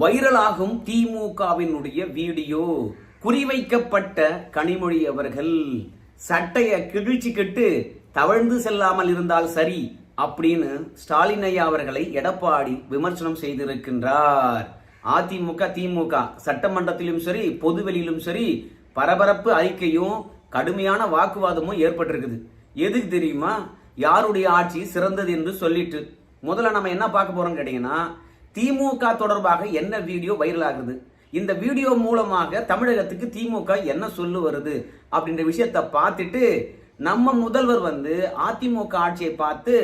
வைரலாகும் திமுகவினுடைய வீடியோ. குறிவைக்கப்பட்ட கனிமொழி அவர்கள் சட்டைய கிழிச்சுக்கிட்டு தவழ்ந்து செல்லாமல் இருந்தால் சரி அப்படின்னு ஸ்டாலின் ஐயா அவர்களை எடப்பாடி விமர்சனம் செய்திருக்கின்றார். அதிமுக திமுக சட்டமன்றத்திலும் சரி பொதுவெளியிலும் சரி பரபரப்பு அறிக்கையும் கடுமையான வாக்குவாதமும் ஏற்பட்டிருக்குது. எதுக்கு தெரியுமா? யாருடைய ஆட்சி சிறந்தது என்று சொல்லிட்டு. முதல்ல நம்ம என்ன பார்க்க போறோம் கேட்டீங்கன்னா திமுக தொடர்பாக என்ன வீடியோ வைரல் ஆகுது? இந்த வீடியோ மூலமாக தமிழகத்துக்கு திமுக என்ன சொல்லு வருது? அப்படின்ற விஷயத்தை பார்த்துட்டு நம்ம முதல்வர் வந்து அதிமுக ஆட்சியை பார்த்து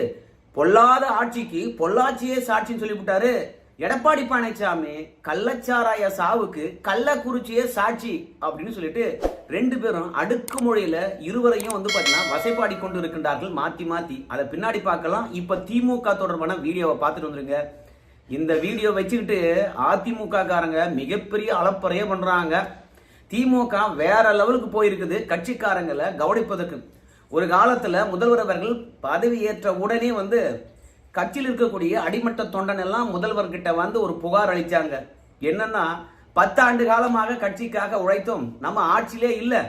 பொல்லாத ஆட்சிக்கு பொள்ளாச்சியே சாட்சின்னு சொல்லிவிட்டாரு. எடப்பாடி பழனிசாமி கள்ளச்சாராய சாவுக்கு கள்ளக்குறிச்சியே சாட்சி. அப்படின்னு சொல்லிட்டு ரெண்டு பேரும் அடுக்கு மொழியில இருவரையும் வந்து பாத்தீங்கன்னா வசைப்பாடி கொண்டு இருக்கின்றார்கள் மாத்தி மாத்தி. அதை பின்னாடி பார்க்கலாம். இப்ப திமுக தொடர்பான வீடியோவை பார்த்துட்டு வந்துருங்க. இந்த வீடியோ வச்சுக்கிட்டு அதிமுக காரங்க மிகப்பெரிய அளப்பறைய பண்றாங்க. திமுக வேற லெவலுக்கு போயிருக்குது. கட்சிக்காரங்களை கவனிப்பதற்கு. ஒரு காலத்துல முதல்வர் அவர்கள் பதவியேற்ற உடனே வந்து கட்சியில் இருக்கக்கூடிய அடிமட்ட தொண்டன் எல்லாம் முதல்வர்கிட்ட வந்து ஒரு புகார் அளிச்சாங்க. என்னன்னா பத்தாண்டு காலமாக கட்சிக்காக உழைத்தோம். நம்ம ஆட்சியிலே இல்லை.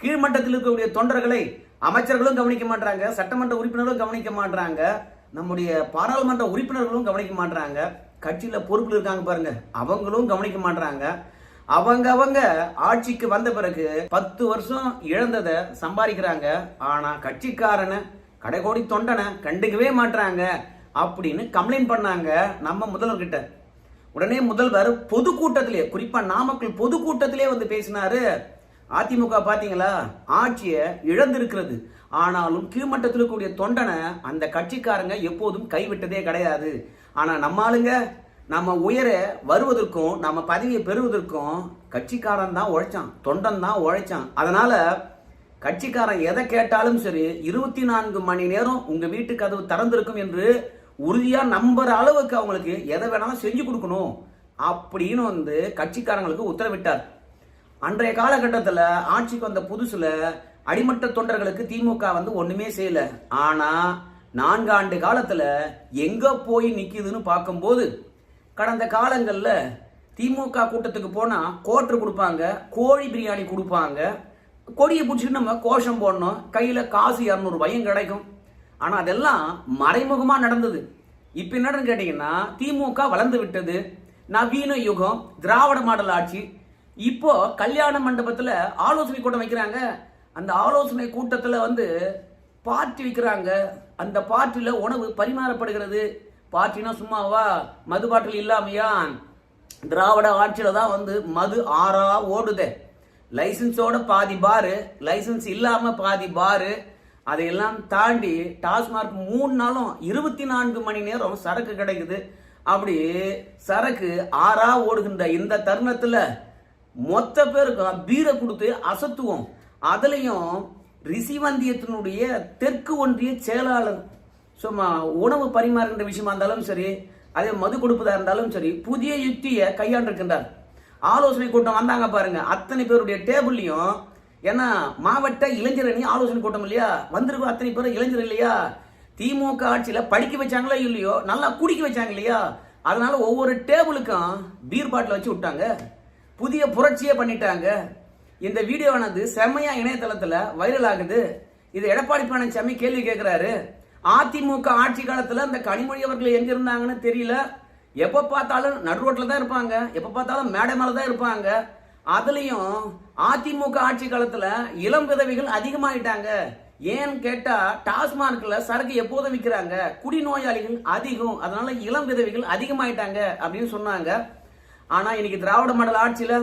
கீழ்மட்டத்தில் இருக்கக்கூடிய தொண்டர்களை அமைச்சர்களும் கவனிக்க மாட்டாங்க சட்டமன்ற உறுப்பினர்களும் கவனிக்க மாட்டாங்க நம்முடைய பாராளுமன்ற உறுப்பினர்களும் கவனிக்க மாட்டாங்க கட்சியில் பொறுப்பில் இருக்காங்க பாருங்க. அவங்களும் கவனிக்க மாட்டாங்க அவங்க அவங்க ஆட்சிக்கு வந்த பிறகு பத்து வருஷம் இழந்ததை சம்பாதிக்கிறாங்க. ஆனா கட்சிக்காரனை கடைகோடி தொண்டனை கண்டுக்கவே மாட்டாங்க அப்படின்னு கம்ப்ளைண்ட் பண்ணாங்க நம்ம முதல்வர்கிட்ட. உடனே முதல்வர் பொதுக்கூட்டத்திலே குறிப்பா நாமக்கல் பொதுக்கூட்டத்திலே வந்து பேசினாரு. அதிமுக பாத்தீங்களா? ஆட்சியை இழந்திருக்கிறது. ஆனாலும் கீழ்மட்டத்தில் இருக்கக்கூடிய தொண்டனை அந்த கட்சிக்காரங்க எப்போதும் கைவிட்டதே கிடையாது. ஆனால் நம்ம ஆளுங்க நம்ம உயர வருவதற்கும் நம்ம பதவியை பெறுவதற்கும் கட்சிக்காரன் தான் உழைச்சான் தொண்டன் தான் உழைச்சான். அதனால் கட்சிக்காரன் எதை கேட்டாலும் சரி இருபத்தி நான்கு மணி நேரம் உங்கள் வீட்டு கதவு திறந்திருக்கும் என்று உறுதியாக நம்புற அளவுக்கு அவங்களுக்கு எதை வேணாலும் செஞ்சு கொடுக்கணும் அப்படின்னு வந்து கட்சிக்காரங்களுக்கு உத்தரவிட்டார். அன்றைய காலகட்டத்தில் ஆட்சிக்கு வந்த புதுசில் அடிமட்ட தொண்டர்களுக்கு திமுக வந்து ஒன்றுமே செய்யல. ஆனால் நான்காண்டு காலத்தில் எங்கே போய் நிற்கிதுன்னு பார்க்கும்போது கடந்த காலங்களில் திமுக கூட்டத்துக்கு போனால் கோட்ரு கொடுப்பாங்க கோழி பிரியாணி கொடுப்பாங்க கொடியை பிடிச்சிட்டு நம்ம கோஷம் போடணும் கையில் காசு இரநூறுபாயும் கிடைக்கும். ஆனால் அதெல்லாம் மறைமுகமாக நடந்தது. இப்போ என்னன்னு கேட்டிங்கன்னா திமுக வளர்ந்து விட்டது. நவீன யுகம் திராவிட மாடல் ஆட்சி. இப்போ கல்யாண மண்டபத்தில் ஆலோசனை கூட்டம் வைக்கிறாங்க அந்த ஆலோசனை கூட்டத்தில் வந்து பார்ட்டி வைக்கிறாங்க. அந்த பார்ட்டியில் உணவு பரிமாறப்படுகிறது. பார்ட்டினா சும்மாவா? மது பாட்டில் இல்லாமையா திராவிட ஆட்சியில் தான் வந்து மது ஆறா ஓடுதே. லைசன்ஸோட பாதி பாரு. லைசன்ஸ் இல்லாம பாதி பாரு. அதையெல்லாம் தாண்டி டாஸ்மார்க் மூணு நாளும் இருபத்தி நான்கு மணி நேரம் சரக்கு கிடைக்குது. அப்படி சரக்கு ஆறா ஓடுகின்ற இந்த தருணத்துல மொத்த பேருக்கும் பீரை கொடுத்து அசத்துவோம். அதுலேயும் ரிசிவந்தியத்தினுடைய தெற்கு ஒன்றிய செயலாளர் சும்மா உணவு பரிமாறுகின்ற விஷயமா இருந்தாலும் சரி அதே மது கொடுப்பதா இருந்தாலும் சரி புதிய யுக்தியை கையாண்டிருக்கின்றார். ஆலோசனை கூட்டம் வந்தாங்க பாருங்க. அத்தனை பேருடைய டேபிள்லையும் ஏன்னா மாவட்ட இளைஞர் ஆலோசனை கூட்டம் இல்லையா? வந்திருக்கும் அத்தனை பேரும் இளைஞர் இல்லையா? திமுக ஆட்சியில் படிக்க வச்சாங்களோ இல்லையோ நல்லா குடிக்க வச்சாங்க இல்லையா? அதனால ஒவ்வொரு டேபிளுக்கும் பீர் பாட்டில் வச்சு விட்டாங்க. புதிய புரட்சியே பண்ணிட்டாங்க. இந்த வீடியோவானது செம்மையா இணையதளத்துல வைரல் ஆகுது இது எடப்பாடி பழனிசாமி கேள்வி கேட்கிறாரு அதிமுக ஆட்சி காலத்துல அந்த கனிமொழி அவர்கள் எங்க இருந்தாங்கன்னு தெரியல. எப்ப பார்த்தாலும் நடு ரோட்ல தான் இருப்பாங்க. எப்ப பார்த்தாலும் மேடை மேல தான் இருப்பாங்க. அதுலயும் அதிமுக ஆட்சி காலத்துல இளம் விதவைகள் அதிகமாயிட்டாங்க. ஏன்னு கேட்டா டாஸ்மார்க்ல சரக்கு எப்போதும் விற்கிறாங்க குடிநோயாளிகள் அதிகம். அதனால இளம் விதவைகள் அதிகமாயிட்டாங்க அப்படின்னு சொன்னாங்க. ஆனா இன்னைக்கு திராவிட மண்டல ஆட்சியில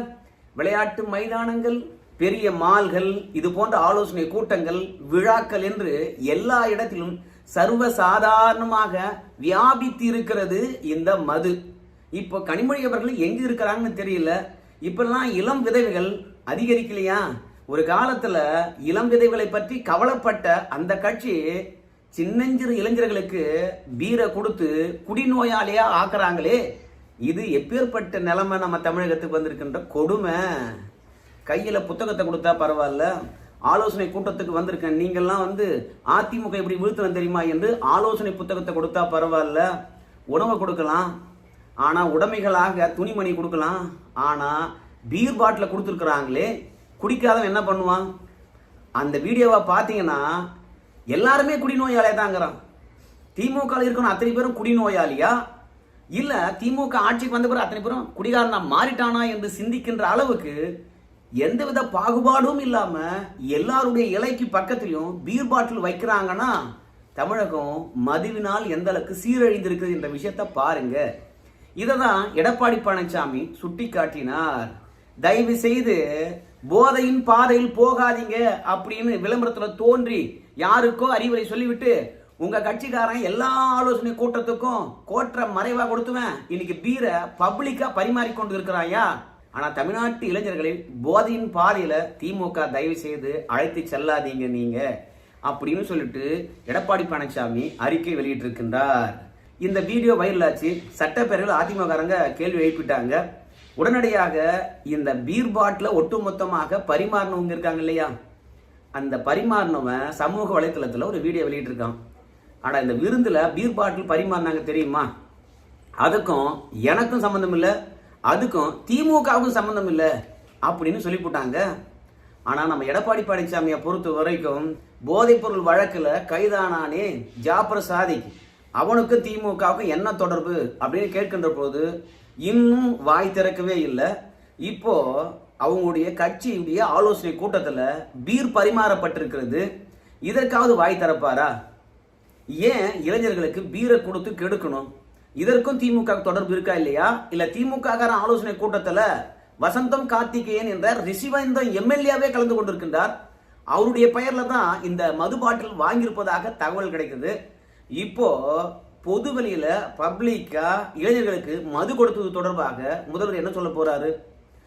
விளையாட்டு மைதானங்கள் பெரிய மால்கள் இது போன்ற ஆலோசனை கூட்டங்கள் விழாக்கள் என்று எல்லா இடத்திலும் சர்வ சாதாரணமாக வியாபித்து இருக்கிறது இந்த மது. இப்போ கனிமொழி அவர்கள் எங்க இருக்கிறாங்கன்னு தெரியல. இப்பெல்லாம் இளம் விதவைகள் அதிகரிக்கலையா? ஒரு காலத்துல இளம் விதவைகளை பற்றி கவலைப்பட்ட அந்த கட்சி சின்னஞ்சிறு இளைஞர்களுக்கு பீரை கொடுத்து குடிநோயாளியா ஆக்குறாங்களே. இது எப்பேற்பட்ட நிலைமை நம்ம தமிழகத்துக்கு வந்திருக்கின்ற கொடுமை? கையில் புத்தகத்தை கொடுத்தா பரவாயில்ல. ஆலோசனை கூட்டத்துக்கு வந்திருக்கேன் நீங்கள்லாம் வந்து அதிமுக இப்படி வீழ்த்தணும் தெரியுமா என்று ஆலோசனை புத்தகத்தை கொடுத்தா பரவாயில்ல. உணவை கொடுக்கலாம். ஆனால் உடைமைகளாக துணிமணி கொடுக்கலாம். ஆனால் பீர் பாட்டில் கொடுத்துருக்குறாங்களே குடிக்காதவன் என்ன பண்ணுவான்? அந்த வீடியோவை பார்த்தீங்கன்னா எல்லாருமே குடிநோயாளியாக தாங்கிறான் திமுக இருக்கணும் அத்தனை பேரும் குடிநோயாளியா? இல்ல திமுக ஆட்சிக்கு வந்த பிறகு அத்தனை பேரும் குடிகாரனா மாறிட்டானா என்று சிந்திக்கின்ற அளவுக்கு எந்தவித பாகுபாடும் இல்லாம எல்லாருடைய இலைக்கு பக்கத்திலையும் பீர் பாட்டில் வைக்கிறாங்கன்னா தமிழகம் மதுவினால் எந்த அளவுக்கு சீரழிந்திருக்குது என்ற விஷயத்த பாருங்க. இதை தான் எடப்பாடி பழனிசாமி சுட்டி காட்டினார் தயவு செய்து போதையின் பாதையில் போகாதீங்க அப்படின்னு விளம்பரத்துல தோன்றி யாருக்கோ அறிவுரை சொல்லிவிட்டு உங்கள் கட்சிக்காரன் எல்லா ஆலோசனை கூட்டத்துக்கும் கோற்ற மறைவாக கொடுத்துவேன். இன்னைக்கு பீரை பப்ளிக்காக பரிமாறிக்கொண்டு இருக்கிறாயா ஆனால் தமிழ்நாட்டு இளைஞர்களில் போதையின் பாதையில் திமுக தயவு செய்து அழைத்து செல்லாதீங்க நீங்கள் அப்படின்னு சொல்லிட்டு எடப்பாடி பழனிசாமி அறிக்கை வெளியிட்டிருக்கின்றார். இந்த வீடியோ வைரலாச்சு. சட்டப்பேரவையில் அதிமுகாரங்க கேள்வி எழுப்பிட்டாங்க. உடனடியாக இந்த பீர் பாட்டில் ஒட்டுமொத்தமாக பரிமாறினவங்க இருக்காங்க இல்லையா? அந்த பரிமாறினவன் சமூக வலைத்தளத்தில் ஒரு வீடியோ வெளியிட்டிருக்கான். ஆனா இந்த விருந்துல பீர் பாட்டில் பரிமாறினாங்க தெரியுமா? அதுக்கும் எனக்கும் சம்மந்தம் இல்லை அதுக்கும் திமுகவுக்கும் சம்மந்தம் இல்லை அப்படின்னு சொல்லி போட்டாங்க. ஆனா நம்ம எடப்பாடி பழனிசாமியை பொறுத்த வரைக்கும் போதைப்பொருள் வழக்குல கைதானானே ஜாபர் சாதிக். அவனுக்கும் திமுகவுக்கும் என்ன தொடர்பு அப்படின்னு கேட்கின்ற போது இன்னும் வாய் திறக்கவே இல்லை. இப்போ அவங்களுடைய கட்சியுடைய ஆலோசனை கூட்டத்தில் பீர் பரிமாறப்பட்டிருக்கிறது. இதற்காவது வாய் திறப்பாரா? ஏன் இளைஞர்களுக்கு பீரை கொடுத்து கெடுக்கணும்? இதற்கும் திமுக தொடர்பு இருக்கா இல்லையா? இல்ல திமுக ஆலோசனை கூட்டத்தில் வசந்தம் கார்த்திகேயன் என்ற ரிஷிவந்த எம்எல்ஏவே கலந்து கொண்டிருக்கின்றார். அவருடைய பெயர்ல தான் இந்த மது பாட்டில் வாங்கியிருப்பதாக தகவல் கிடைக்குது. இப்போ பொது வெளியில பப்ளிக்கா இளைஞர்களுக்கு மது கொடுத்தது தொடர்பாக முதல்வர் என்ன சொல்ல போறாரு?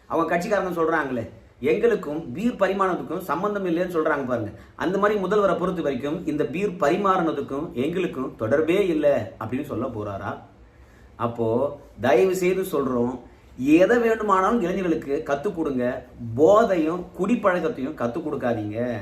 அவங்க கட்சிக்காரங்க சொல்றாங்களே. எங்களுக்கும் பீர் பரிமாணத்துக்கும் சம்பந்தம் இல்லைன்னு சொல்கிறாங்க பாருங்க. அந்த மாதிரி முதல்வரை பொறுத்த வரைக்கும் இந்த பீர் பரிமாறினதுக்கும் எங்களுக்கும் தொடர்பே இல்லை அப்படின்னு சொல்ல போறாரா? அப்போது தயவு செய்து சொல்கிறோம் எதை வேண்டுமானாலும் இளைஞர்களுக்கு கற்றுக் கொடுங்க. போதையும் குடிப்பழக்கத்தையும் கற்றுக் கொடுக்காதீங்க.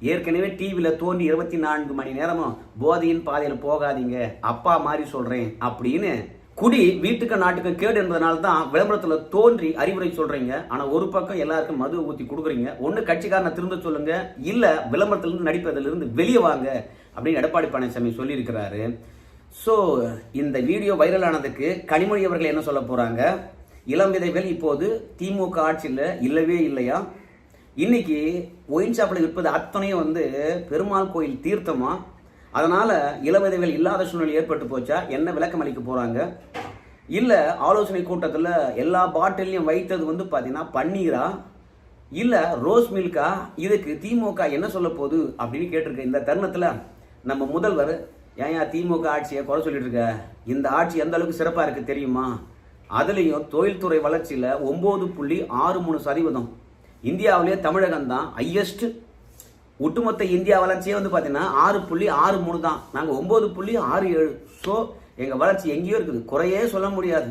ஏற்கனவே டிவியில் தோன்றி இருபத்தி நான்கு மணி நேரமும் போதையின் பாதையில் போகாதீங்க. அப்பா மாதிரி சொல்கிறேன் அப்படின்னு குடி வீட்டுக்கு நாட்டுக்கு கேடு என்பதனால தான் விளம்பரத்தில் தோன்றி அறிவுரை சொல்கிறீங்க ஆனால் ஒரு பக்கம் எல்லாருக்கும் மது ஊற்றி கொடுக்குறீங்க. ஒன்று கட்சிக்காரனை திரும்ப சொல்லுங்க. இல்லை விளம்பரத்திலிருந்து நடிப்பதிலிருந்து வெளியே வாங்க அப்படின்னு எடப்பாடி பழனிசாமி சொல்லியிருக்கிறாரு. ஸோ இந்த வீடியோ வைரல் ஆனதுக்கு கனிமொழி அவர்கள் என்ன சொல்ல போகிறாங்க இளம் விதைகள் இப்போது திமுக ஆட்சியில் இல்லவே இல்லையா? இன்னைக்கு ஒயின் ஷாப்பில் விற்பது அத்தனையும் வந்து பெருமாள் கோயில் தீர்த்தமாக அதனால் இளம் இல்லாத சூழ்நிலை ஏற்பட்டு போச்சா? என்ன விளக்கம் அளிக்க போகிறாங்க இல்லை ஆலோசனை கூட்டத்தில் எல்லா பாட்டிலையும் வைத்தது வந்து பார்த்தீங்கன்னா பன்னீரா? இல்லை ரோஸ் மில்கா? இதுக்கு திமுக என்ன சொல்ல போகுது? அப்படின்னு கேட்டிருக்க இந்த தருணத்தில் நம்ம முதல்வர் ஏன் திமுக ஆட்சியை குறை சொல்லிட்டு இருக்க? இந்த ஆட்சி எந்த அளவுக்கு சிறப்பாக இருக்குது தெரியுமா? அதுலேயும் தொழில்துறை வளர்ச்சியில் ஒம்பது புள்ளி ஆறு மூணு சதவீதம். இந்தியாவிலே தமிழகம் தான் ஹையஸ்ட் ஒட்டுமொத்த இந்தியா வளர்ச்சியே வந்து பார்த்தீங்கன்னா ஆறு புள்ளி ஆறு மூணு தான். நாங்கள் ஒம்பது புள்ளி ஆறு ஏழு. ஸோ எங்கள் வளர்ச்சி எங்கேயோ இருக்குது. குறையே சொல்ல முடியாது.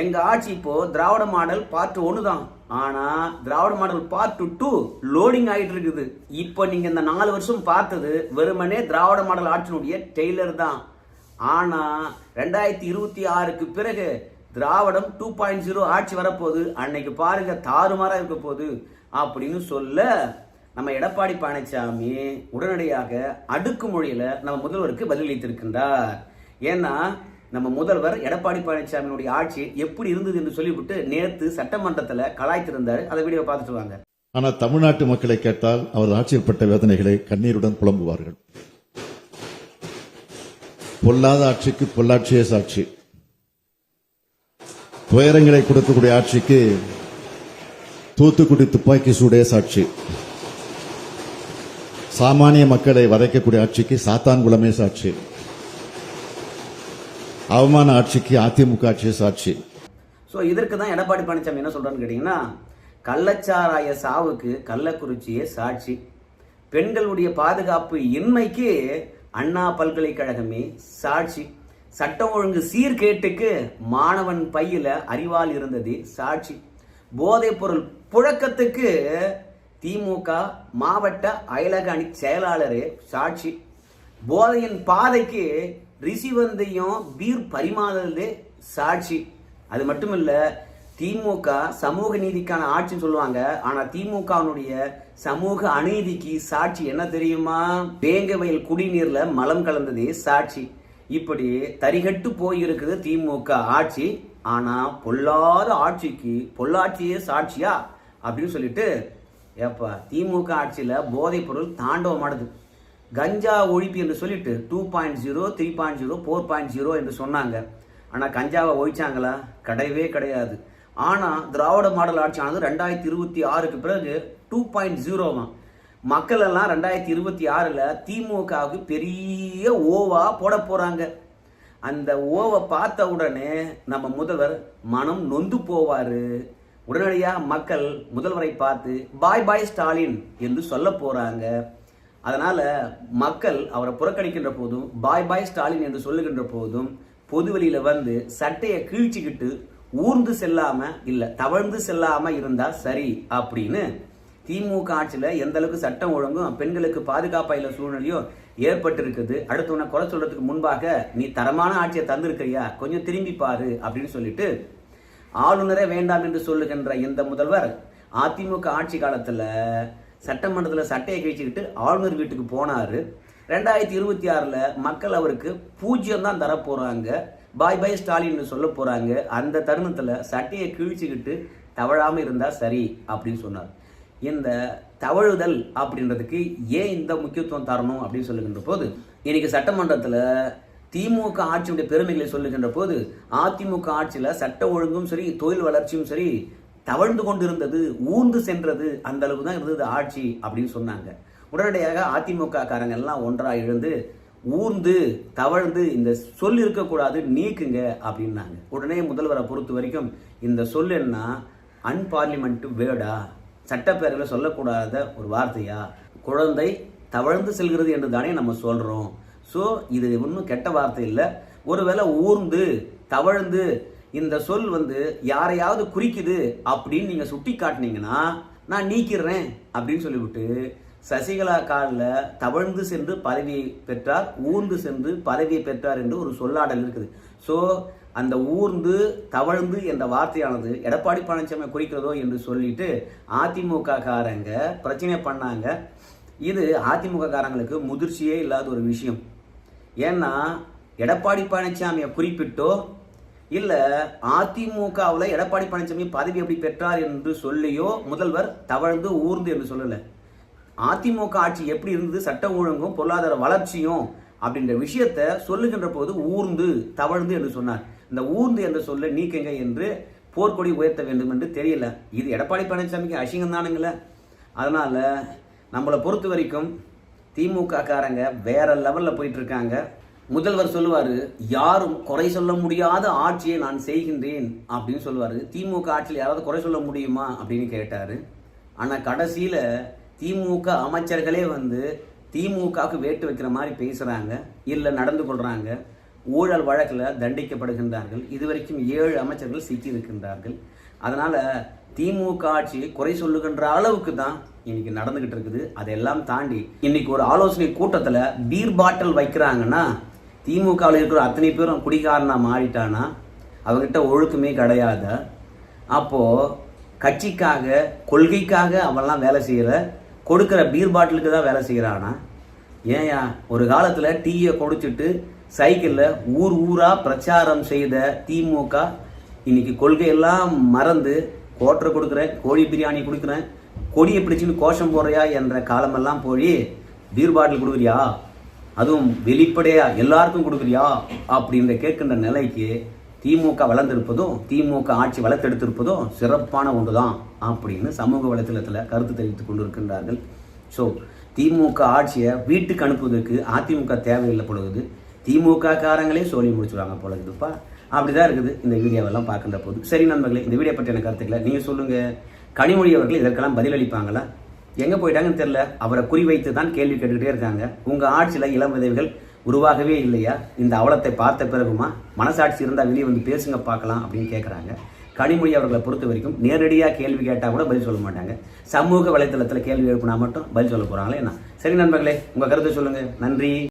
எங்கள் ஆட்சி இப்போது திராவிட மாடல் பார்ட் ஒன்று தான். ஆனால் Dravida model part two loading ஆகிட்டு இருக்குது. இப்போ நீங்கள் இந்த நாலு வருஷம் பார்த்தது வெறுமனே திராவிட மாடல் ஆட்சியினுடைய டெய்லர் தான். ஆனால் ரெண்டாயிரத்தி இருபத்தி ஆறுக்கு பிறகு திராவிடம் டூ பாயிண்ட் ஜீரோ ஆட்சி வரப்போகுது. அன்னைக்கு பாருங்க தாறுமாறாக இருக்க போகுது. அப்படின்னு சொல்ல நம்ம எடப்பாடி பழனிசாமி உடனடியாக அடுக்குமொழியில நம்ம முதல்வருக்கு பதிலளித்திருக்கின்றார். ஏன்னா நம்ம முதல்வர் எடப்பாடி பழனிசாமியினுடைய ஆட்சி எப்படி இருந்தது என்று சொல்லிவிட்டு நேற்று சட்டமன்றத்தில் கலாய்த்திருந்தார். அதை வீடியோ பார்த்துட்டு வாங்க. ஆனால் தமிழ்நாட்டு மக்களை கேட்டால் அவர் ஆட்சியிற்பட்ட வேதனைகளை கண்ணீருடன் புலம்புவார்கள். பொல்லாத ஆட்சிக்கு பொள்ளாட்சியே சாட்சி. துயரங்களை கொடுக்கக்கூடிய ஆட்சிக்கு தூத்துக்குடி துப்பாக்கி சூடே சாட்சி. சாமானிய மக்களை வதைக்கக்கூடிய ஆட்சிக்கு சாத்தான்குளமே சாட்சி. அவமான ஆட்சிக்கு அதிமுக ஆட்சியே சாட்சி. ஸோ இதற்கு தான் எடப்பாடி பழனிசாமி என்ன சொல்றான்னு கேட்டீங்கன்னா கள்ளச்சாராய சாவுக்கு கள்ளக்குறிச்சியே சாட்சி. பெண்களுடைய பாதுகாப்பு இன்மைக்கு அண்ணா பல்கலைக்கழகமே சாட்சி. சட்டம் ஒழுங்கு சீர்கேட்டுக்கு மாணவன் பையில அறிவால் இருந்தது சாட்சி. போதைப் பொருள் புழக்கத்துக்கு திமுக மாவட்ட அயலக அணி செயலாளரே சாட்சி. போதையின் பாதைக்கு ரிஷிவந்தையும் பீர் பரிமாறுதலே சாட்சி. அது மட்டும் இல்லை திமுக சமூக நீதிக்கான ஆட்சின்னு சொல்லுவாங்க. ஆனால் திமுகவினுடைய சமூக அநீதிக்கு சாட்சி என்ன தெரியுமா? வேங்க வயல் குடிநீரில் மலம் கலந்ததே சாட்சி. இப்படி தரிகட்டு போயிருக்குது திமுக ஆட்சி. ஆனால் பொல்லாத ஆட்சிக்கு பொள்ளாட்சியே சாட்சியா? அப்படின்னு சொல்லிட்டு ஏப்பா திமுக ஆட்சியில் போதைப் பொருள் தாண்டவமானது கஞ்சா ஒழிப்பு என்று சொல்லிட்டு two point zero three point zero four point zero என்று சொன்னாங்க. ஆனால் கஞ்சாவை ஒழிச்சாங்களா? கிடையவே கிடையாது. ஆனால் திராவிட மாடல் ஆட்சி ஆனது ரெண்டாயிரத்தி இருபத்தி ஆறுக்கு பிறகு டூ பாயிண்ட் ஜீரோவாம் மக்கள் எல்லாம் ரெண்டாயிரத்தி இருபத்தி ஆறில் திமுகவுக்கு பெரிய ஓவா போட போகிறாங்க அந்த ஓவை பார்த்த உடனே நம்ம முதல்வர் மனம் நொந்து போவார். உடனடியாக மக்கள் முதல்வரை பார்த்து பாய் பாய் ஸ்டாலின் என்று சொல்ல போறாங்க. அதனால் மக்கள் அவரை புறக்கணிக்கின்ற போதும் பாய் பாய் ஸ்டாலின் என்று சொல்லுகின்ற போதும் பொதுவெளியில் வந்து சட்டையை கிழிச்சுக்கிட்டு ஊர்ந்து செல்லாமல் இல்லை தவழ்ந்து செல்லாமல் இருந்தால் சரி அப்படின்னு திமுக ஆட்சியில் எந்த அளவுக்கு சட்டம் ஒழுங்கும் பெண்களுக்கு பாதுகாப்பாக இல்ல சூழ்நிலையும் ஏற்பட்டிருக்குது. அடுத்து உன்னை குறை சொல்கிறதுக்கு முன்பாக நீ தரமான ஆட்சியை தந்திருக்கிறியா? கொஞ்சம் திரும்பி பாரு அப்படின்னு சொல்லிட்டு ஆளுநரே வேண்டாம் என்று சொல்லுகின்ற இந்த முதல்வர் அதிமுக ஆட்சி காலத்தில் சட்டமன்றத்தில் சட்டையை கிழிச்சுக்கிட்டு ஆளுநர் வீட்டுக்கு போனார். ரெண்டாயிரத்தி இருபத்தி ஆறில் மக்கள் அவருக்கு பூஜ்ஜியம் தான் தர பாய் பாய் ஸ்டாலின் சொல்ல போகிறாங்க அந்த தருணத்தில் சட்டையை கிழிச்சுக்கிட்டு தவழாமல் இருந்தால் சரி அப்படின்னு சொன்னார். இந்த தவழுதல் அப்படின்றதுக்கு ஏன் இந்த முக்கியத்துவம் தரணும் அப்படின்னு சொல்லுகின்ற போது இன்னைக்கு சட்டமன்றத்தில் திமுக ஆட்சியுடைய பெருமைகளை சொல்லுகின்ற போது அதிமுக ஆட்சியில் சட்ட ஒழுங்கும் சரி தொழில் வளர்ச்சியும் சரி தவழ்ந்து கொண்டிருந்தது ஊர்ந்து சென்றது அந்த அளவுக்கு தான் இருந்தது ஆட்சி அப்படின்னு சொன்னாங்க. உடனடியாக அதிமுக காரங்கள்லாம் எல்லாம் எழுந்து ஊர்ந்து தவழ்ந்து இந்த சொல் இருக்கக்கூடாது நீக்குங்க அப்படின்னாங்க. உடனே முதல்வரை பொறுத்த வரைக்கும் இந்த சொல் என்ன? அன்பார்லிமெண்ட் வேர்டா? சட்டப்பேரவையில் சொல்லக்கூடாத ஒரு வார்த்தையா? குழந்தை தவழ்ந்து செல்கிறது என்று தானே நம்ம சொல்கிறோம் ஸோ இது ஒன்றும் கெட்ட வார்த்தை இல்லை. ஒருவேளை ஊர்ந்து தவழ்ந்து இந்த சொல் வந்து யாரையாவது குறிக்குது அப்படின்னு நீங்கள் சுட்டி காட்டினீங்கன்னா நான் நீக்கிறேன் அப்படின்னு சொல்லிவிட்டு சசிகலா காலில் தவழ்ந்து சென்று பதவியை பெற்றார் ஊர்ந்து சென்று பதவியை பெற்றார் என்று ஒரு சொல்லாடல் இருக்குது. ஸோ அந்த ஊர்ந்து தவழ்ந்து என்ற வார்த்தையானது எடப்பாடி பழனிசாமி குறிக்கிறதோ என்று சொல்லிட்டு அதிமுக காரங்க பிரச்சனை பண்ணாங்க. இது அதிமுக காரங்களுக்கு முதிர்ச்சியே இல்லாத ஒரு விஷயம். ஏன்னா எடப்பாடி பழனிசாமியை குறிப்பிட்டோ இல்லை அதிமுகவில் எடப்பாடி பழனிசாமி பதவி எப்படி பெற்றார் என்று சொல்லியோ முதல்வர் தவழ்ந்து ஊர்ந்து என்று சொல்லலை. அதிமுக ஆட்சி எப்படி இருந்தது? சட்ட ஒழுங்கும் பொருளாதார வளர்ச்சியும் அப்படின்ற விஷயத்த சொல்லுகின்ற போது ஊர்ந்து தவழ்ந்து என்று சொன்னார். இந்த ஊர்ந்து என்று சொல்ல நீக்கங்க என்று போர்க்கொடி உயர்த்த வேண்டும் என்று தெரியல. இது எடப்பாடி பழனிசாமிக்கு அசிங்கம் தானுங்களே அதனால் நம்மளை பொறுத்த வரைக்கும் திமுக காரங்க வேற லெவலில் போயிட்டு இருக்காங்க முதல்வர் சொல்லுவார் யாரும் குறை சொல்ல முடியாத ஆட்சியை நான் செய்கின்றேன் அப்படின்னு சொல்லுவார். திமுக ஆட்சியில் யாராவது குறை சொல்ல முடியுமா அப்படின்னு கேட்டார். ஆனால் கடைசியில் திமுக அமைச்சர்களே வந்து திமுகவுக்கு வேட்டு வைக்கிற மாதிரி பேசுகிறாங்க இல்லை நடந்து கொள்கிறாங்க ஊழல் வழக்கில் தண்டிக்கப்படுகின்றார்கள். இதுவரைக்கும் ஏழு அமைச்சர்கள் சிக்கி இருக்கின்றார்கள் திமுக ஆட்சி குறை சொல்லுகின்ற அளவுக்கு தான் இன்னைக்கு நடந்துகிட்டு இருக்குது. அதெல்லாம் தாண்டி இன்னைக்கு ஒரு ஆலோசனை கூட்டத்தில் பீர் பாட்டில் வைக்கிறாங்கன்னா திமுகவில் இருக்கிற அத்தனை பேரும் குடிகாரனாக மாறிட்டானா? அவங்ககிட்ட ஒழுக்கமே கிடையாது. அப்போது கட்சிக்காக கொள்கைக்காக அவன்லாம் வேலை செய்கிற கொடுக்குற பீர் பாட்டிலுக்கு தான் வேலை செய்கிறானா ஏன்யா ஒரு காலத்தில் டீயை குடிச்சிட்டு சைக்கிளில் ஊர் ஊரா பிரச்சாரம் செய்த திமுக இன்னைக்கு கொள்கையெல்லாம் மறந்து கோட்டரை கொடுக்குறேன் கோழி பிரியாணி கொடுக்குறேன் கொடியை பிடிச்சின்னு கோஷம் போடுறியா என்ற காலமெல்லாம் போய் பீர் பாட்டில் கொடுக்குறியா? அதுவும் வெளிப்படையா எல்லாருக்கும் கொடுக்குறியா? அப்படின்ற கேட்கின்ற நிலைக்கு திமுக வளர்ந்திருப்பதும் திமுக ஆட்சி வளர்த்தெடுத்திருப்பதும் சிறப்பான ஒன்றுதான் அப்படின்னு சமூக வலைத்தளத்தில் கருத்து தெரிவித்துக் கொண்டிருக்கின்றார்கள். ஸோ திமுக ஆட்சியை வீட்டுக்கு அனுப்புவதற்கு அதிமுக தேவையில்லை பொழுது திமுக காரங்களே சொல்லி முடிச்சுடுவாங்க போல இருக்குதுப்பா. அப்படிதான் இருக்குது இந்த வீடியோவெல்லாம் பார்க்குற போது சரி நண்பர்களே இந்த வீடியோ பற்றின கருத்துக்களை நீங்கள் சொல்லுங்கள் கனிமொழி அவர்கள் இதற்கெல்லாம் பதிலளிப்பாங்களா? எங்கே போயிட்டாங்கன்னு தெரியல. அவரை குறிவைத்து தான் கேள்வி கேட்டுக்கிட்டே இருக்காங்க. உங்கள் ஆட்சியில் இளம் விதவைகள் உருவாகவே இல்லையா? இந்த அவலத்தை பார்த்த பிறகுமா? மனசாட்சி இருந்தால் வெளியே வந்து பேசுங்க பார்க்கலாம் அப்படின்னு கேட்குறாங்க கனிமொழி அவர்களை பொறுத்த வரைக்கும் நேரடியாக கேள்வி கேட்டால் கூட பதில் சொல்ல மாட்டாங்க. சமூக வலைத்தளத்தில் கேள்வி எழுப்பினா மட்டும் பதில் சொல்ல போகிறாங்களே என்ன? சரி நண்பர்களே உங்கள் கருத்தை சொல்லுங்கள் நன்றி.